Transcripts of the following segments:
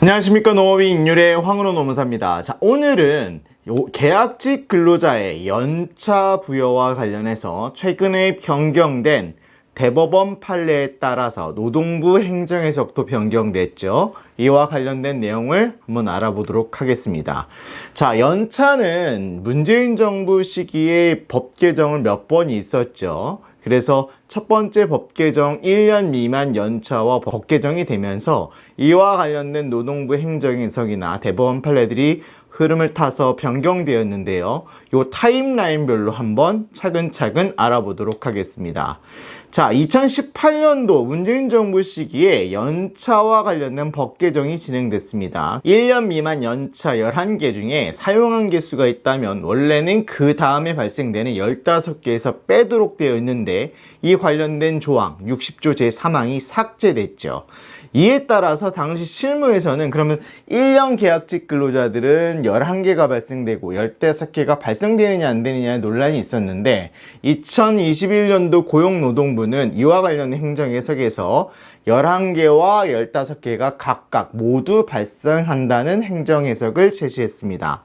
안녕하십니까 노업이 인율의 황은호 노무사입니다. 자 오늘은 요 계약직 근로자의 연차 부여와 관련해서 최근에 변경된 대법원 판례에 따라서 노동부 행정해석도 변경됐죠. 이와 관련된 내용을 한번 알아보도록 하겠습니다. 자, 연차는 문재인 정부 시기에 법 개정을 몇번 있었죠. 그래서 첫 번째 법 개정 1년 미만 연차와 법 개정이 되면서 이와 관련된 노동부 행정해석이나 대법원 판례들이 흐름을 타서 변경되었는데요. 요 타임라인별로 한번 차근차근 알아보도록 하겠습니다. 자, 2018년도 문재인 정부 시기에 연차와 관련된 법 개정이 진행됐습니다. 1년 미만 연차 11개 중에 사용한 개수가 있다면 원래는 그 다음에 발생되는 15개에서 빼도록 되어 있는데 이 관련된 조항 60조 제3항이 삭제됐죠. 이에 따라서 당시 실무에서는 그러면 1년 계약직 근로자들은 11개가 발생되고 15개가 발생되느냐 안 되느냐의 논란이 있었는데 2021년도 고용노동부는 이와 관련 행정 해석에서 11개와 15개가 각각 모두 발생한다는 행정 해석을 제시했습니다.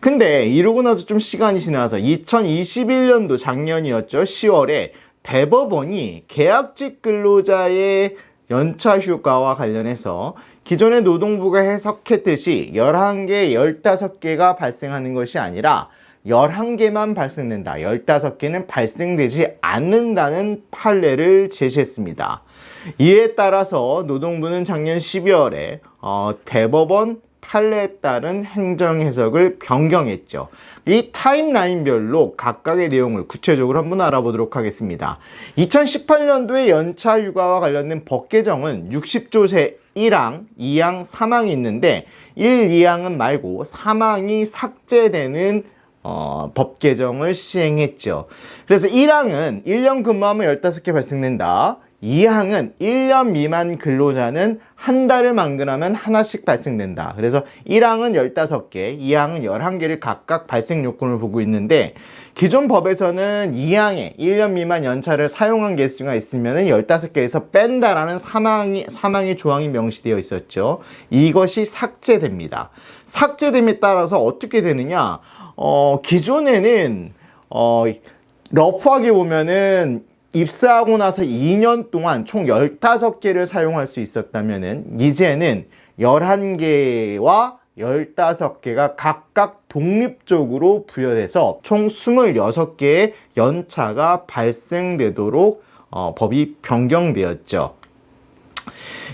근데 이러고 나서 좀 시간이 지나서 2021년도 작년이었죠. 10월에 대법원이 계약직 근로자의 연차 휴가와 관련해서 기존의 노동부가 해석했듯이 11개, 15개가 발생하는 것이 아니라 11개만 발생된다. 15개는 발생되지 않는다는 판례를 제시했습니다. 이에 따라서 노동부는 작년 12월에 어, 대법원 판례에 따른 행정 해석을 변경했죠. 이 타임라인별로 각각의 내용을 구체적으로 한번 알아보도록 하겠습니다. 2018년도에 연차 휴가와 관련된 법 개정은 60조 세 1항, 2항, 3항이 있는데 1, 2항은 말고 3항이 삭제되는 어, 법 개정을 시행했죠. 그래서 1항은 1년 근무하면 15개 발생된다. 2항은 1년 미만 근로자는 한 달을 만근하면 하나씩 발생된다. 그래서 1항은 15개, 2항은 11개를 각각 발생 요건을 보고 있는데 기존 법에서는 2항에 1년 미만 연차를 사용한 개수가 있으면 15개에서 뺀다라는 사망이, 사망의 조항이 명시되어 있었죠. 이것이 삭제됩니다. 삭제됨에 따라서 어떻게 되느냐? 어, 기존에는 어, 러프하게 보면은 입사하고 나서 2년 동안 총 15개를 사용할 수 있었다면은 이제는 11개와 15개가 각각 독립적으로 부여돼서 총 26개의 연차가 발생되도록 어, 법이 변경되었죠.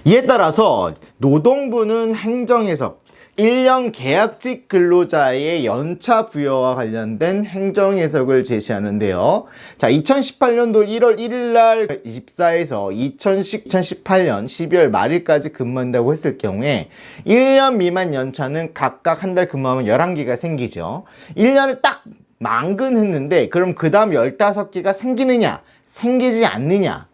이에 따라서 노동부는 행정에서 1년 계약직 근로자의 연차 부여와 관련된 행정 해석을 제시하는데요. 자, 2018년도 1월 1일 날 입사해서 2018년 12월 말일까지 근무한다고 했을 경우에 1년 미만 연차는 각각 한 달 근무하면 11개가 생기죠. 1년을 딱 만근했는데 그럼 그 다음 15개가 생기느냐 생기지 않느냐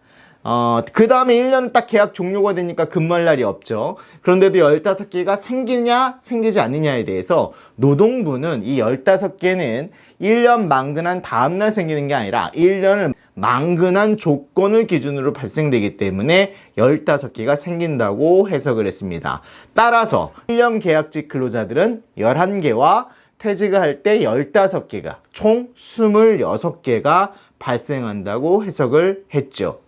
어, 그 다음에 1년 딱 계약 종료가 되니까 근무할 날이 없죠. 그런데도 15개가 생기냐, 생기지 않느냐에 대해서 노동부는 이 15개는 1년 만근한 다음날 생기는 게 아니라 1년을 만근한 조건을 기준으로 발생되기 때문에 15개가 생긴다고 해석을 했습니다. 따라서 1년 계약직 근로자들은 11개와 퇴직을 할 때 15개가 총 26개가 발생한다고 해석을 했죠.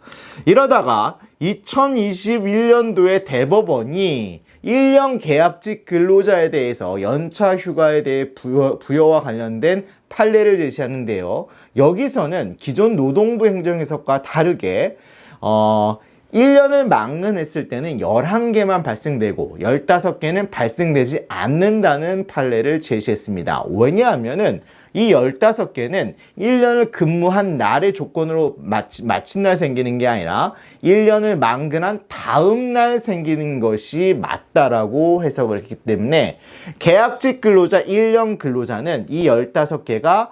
이러다가 2021년도에 대법원이 1년 계약직 근로자에 대해서 연차 휴가에 대해 부여, 부여와 관련된 판례를 제시하는데요. 여기서는 기존 노동부 행정해석과 다르게 어, 1년을 망근했을 때는 11개만 발생되고 15개는 발생되지 않는다는 판례를 제시했습니다. 왜냐하면은 이 15개는 1년을 근무한 날의 조건으로 마치, 마친 날 생기는 게 아니라 1년을 망근한 다음 날 생기는 것이 맞다라고 해석을 했기 때문에 계약직 근로자 1년 근로자는 이 15개가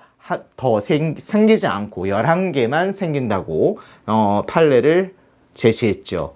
더 생, 생기지 않고 11개만 생긴다고 어, 판례를 제시했죠.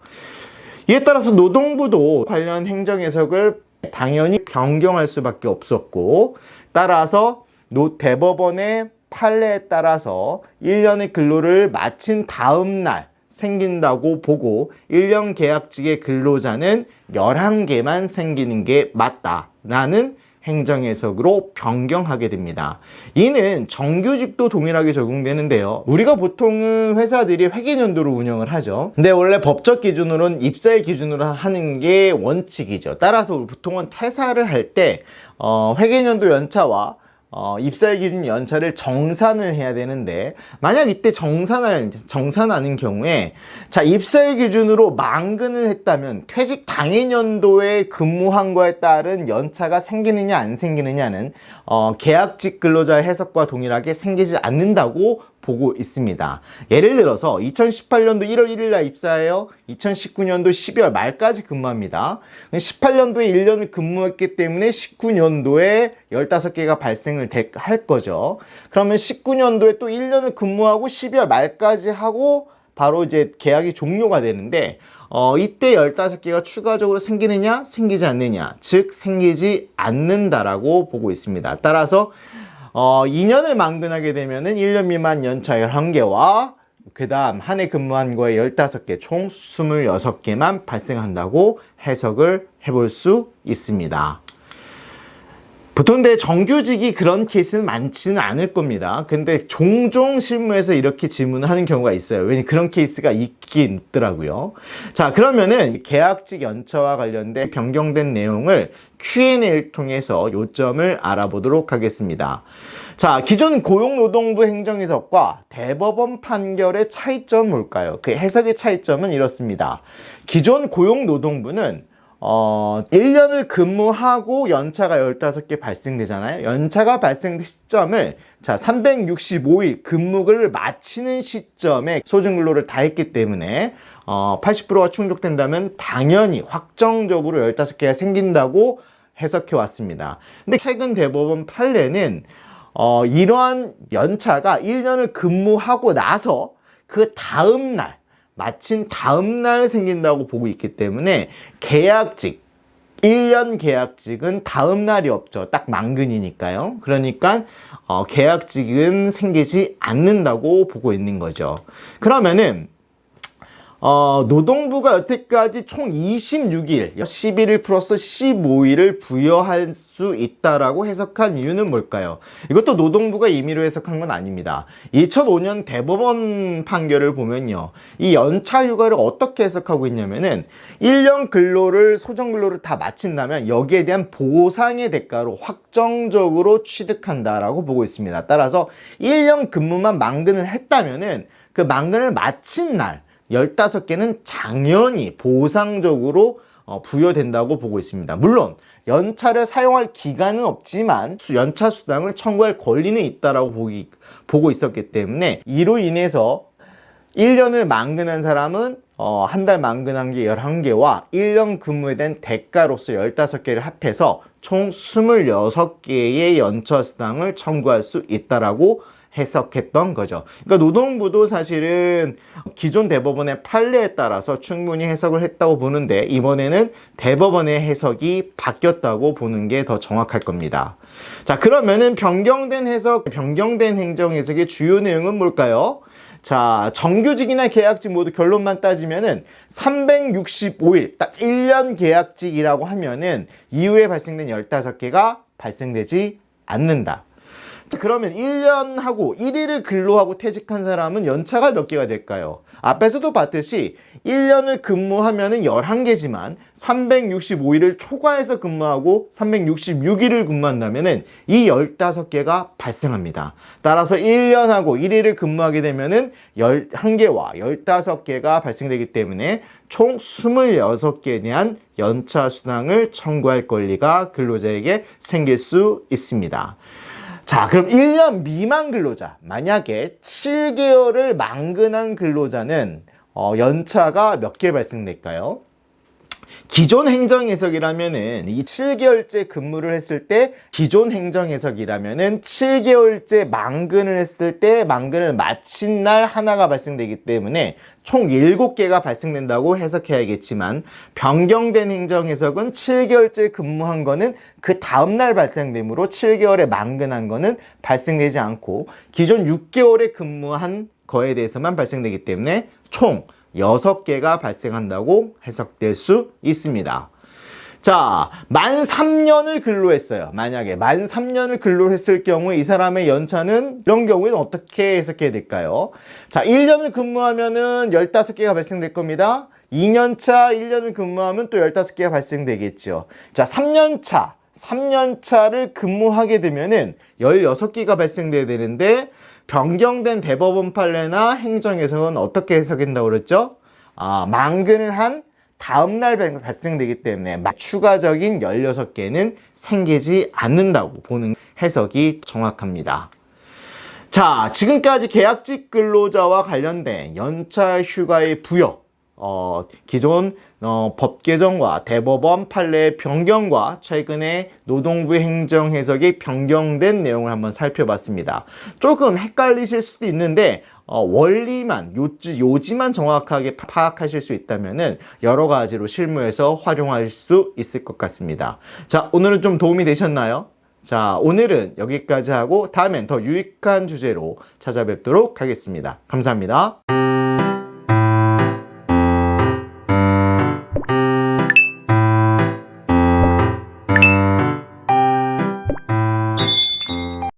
이에 따라서 노동부도 관련 행정 해석을 당연히 변경할 수밖에 없었고 따라서 노 대법원의 판례에 따라서 1년의 근로를 마친 다음 날 생긴다고 보고 1년 계약직의 근로자는 11개만 생기는 게 맞다라는 행정 해석으로 변경하게 됩니다. 이는 정규직도 동일하게 적용되는데요. 우리가 보통은 회사들이 회계연도로 운영을 하죠. 근데 원래 법적 기준으로는 입사일 기준으로 하는 게 원칙이죠. 따라서 보통은 퇴사를 할때 어, 회계연도 연차와 어, 입사일 기준 연차를 정산을 해야 되는데 만약 이때 정산을 정산하는 경우에 자 입사일 기준으로 만근을 했다면 퇴직 당일 연도에 근무한 거에 따른 연차가 생기느냐 안 생기느냐는 어, 계약직 근로자 해석과 동일하게 생기지 않는다고 보고 있습니다. 예를 들어서 2018년도 1월 1일 날 입사해요. 2019년도 12월 말까지 근무합니다. 18년도에 1년을 근무했기 때문에 19년도에 15개가 발생을 되- 할 거죠. 그러면 19년도에 또 1년을 근무하고 12월 말까지 하고 바로 이제 계약이 종료가 되는데 어, 이때 15개가 추가적으로 생기느냐, 생기지 않느냐, 즉 생기지 않는다라고 보고 있습니다. 따라서 어, 2년을 만근하게 되면은 1년 미만 연차 11개와 그 다음 한 해 근무한 거에 15개, 총 26개만 발생한다고 해석을 해볼 수 있습니다. 보통 내 정규직이 그런 케이스는 많지는 않을 겁니다. 근데 종종 실무에서 이렇게 질문을 하는 경우가 있어요. 왜냐면 그런 케이스가 있긴 있더라고요. 자, 그러면은 계약직 연차와 관련된 변경된 내용을 Q&A를 통해서 요점을 알아보도록 하겠습니다. 자, 기존 고용노동부 행정해석과 대법원 판결의 차이점은 뭘까요? 그 해석의 차이점은 이렇습니다. 기존 고용노동부는 어, 1년을 근무하고 연차가 15개 발생되잖아요. 연차가 발생된 시점을 자, 365일 근무를 마치는 시점에 소중 근로를 다 했기 때문에 어, 80%가 충족된다면 당연히 확정적으로 15개가 생긴다고 해석해 왔습니다. 근데 최근 대법원 판례는 어, 이러한 연차가 1년을 근무하고 나서 그 다음 날 마친 다음 날 생긴다고 보고 있기 때문에 계약직 1년 계약직은 다음 날이 없죠. 딱 만근이니까요. 그러니까 어, 계약직은 생기지 않는다고 보고 있는 거죠. 그러면은 어, 노동부가 여태까지 총 26일, 11일 플러스 15일을 부여할 수 있다라고 해석한 이유는 뭘까요? 이것도 노동부가 임의로 해석한 건 아닙니다. 2005년 대법원 판결을 보면요. 이 연차 휴가를 어떻게 해석하고 있냐면은 1년 근로를, 소정 근로를 다 마친다면 여기에 대한 보상의 대가로 확정적으로 취득한다라고 보고 있습니다. 따라서 1년 근무만 만근을 했다면은 그 만근을 마친 날, 15개는 당연히 보상적으로 어, 부여된다고 보고 있습니다. 물론 연차를 사용할 기간은 없지만 수- 연차 수당을 청구할 권리는 있다라고 보기, 보고 있었기 때문에 이로 인해서 1년을 만근한 사람은 어, 한달 만근한 게 11개와 1년 근무에 대한 대가로서 15개를 합해서 총 26개의 연차 수당을 청구할 수 있다라고 해석했던 거죠. 그러니까 노동부도 사실은 기존 대법원의 판례에 따라서 충분히 해석을 했다고 보는데 이번에는 대법원의 해석이 바뀌었다고 보는 게 더 정확할 겁니다. 자, 그러면은 변경된 해석, 변경된 행정 해석의 주요 내용은 뭘까요? 자, 정규직이나 계약직 모두 결론만 따지면은 365일, 딱 1년 계약직이라고 하면은 이후에 발생된 15개가 발생되지 않는다. 자, 그러면 1년 하고 1일을 근로하고 퇴직한 사람은 연차가 몇 개가 될까요? 앞에서도 봤듯이 1년을 근무하면 은 11개지만 365일을 초과해서 근무하고 366일을 근무한다면 은 이 15개가 발생합니다. 따라서 1년하고 1일을 근무하게 되면 은 11개와 15개가 발생되기 때문에 총 26개에 대한 연차 수당을 청구할 권리가 근로자에게 생길 수 있습니다. 자, 그럼 1년 미만 근로자. 만약에 7개월을 만근한 근로자는 어, 연차가 몇 개 발생될까요? 기존 행정 해석이라면은 이 7개월째 근무를 했을 때 기존 행정 해석이라면은 7개월째 만근을 했을 때 만근을 마친 날 하나가 발생되기 때문에 총 7개가 발생된다고 해석해야겠지만 변경된 행정 해석은 7개월째 근무한 거는 그 다음 날 발생되므로 7개월에 만근한 거는 발생되지 않고 기존 6개월에 근무한 거에 대해서만 발생되기 때문에 총 16개가 발생한다고 해석될 수 있습니다. 자, 만 3년을 근로했어요. 만약에 만 3년을 근로했을 경우 이 사람의 연차는 이런 경우에는 어떻게 해석해야 될까요? 자, 1년을 근무하면은 15개가 발생될 겁니다. 2년차 1년을 근무하면 또 15개가 발생되겠죠. 자, 3년차 3년차를 근무하게 되면은 16개가 발생돼야 되는데 변경된 대법원 판례나 행정에서는 어떻게 해석한다고 그랬죠? 아, 만근을 한 다음 날 발- 발생되기 때문에 막 추가적인 16개는 생기지 않는다고 보는 해석이 정확합니다. 자, 지금까지 계약직 근로자와 관련된 연차 휴가의 부여, 어, 기존 어, 법 개정과 대법원 판례 변경과 최근에 노동부 행정 해석이 변경된 내용을 한번 살펴봤습니다. 조금 헷갈리실 수도 있는데 어, 원리만 요지, 요지만 정확하게 파악하실 수 있다면은 여러 가지로 실무에서 활용할 수 있을 것 같습니다. 자, 오늘은 좀 도움이 되셨나요? 자, 오늘은 여기까지 하고 다음엔 더 유익한 주제로 찾아뵙도록 하겠습니다. 감사합니다.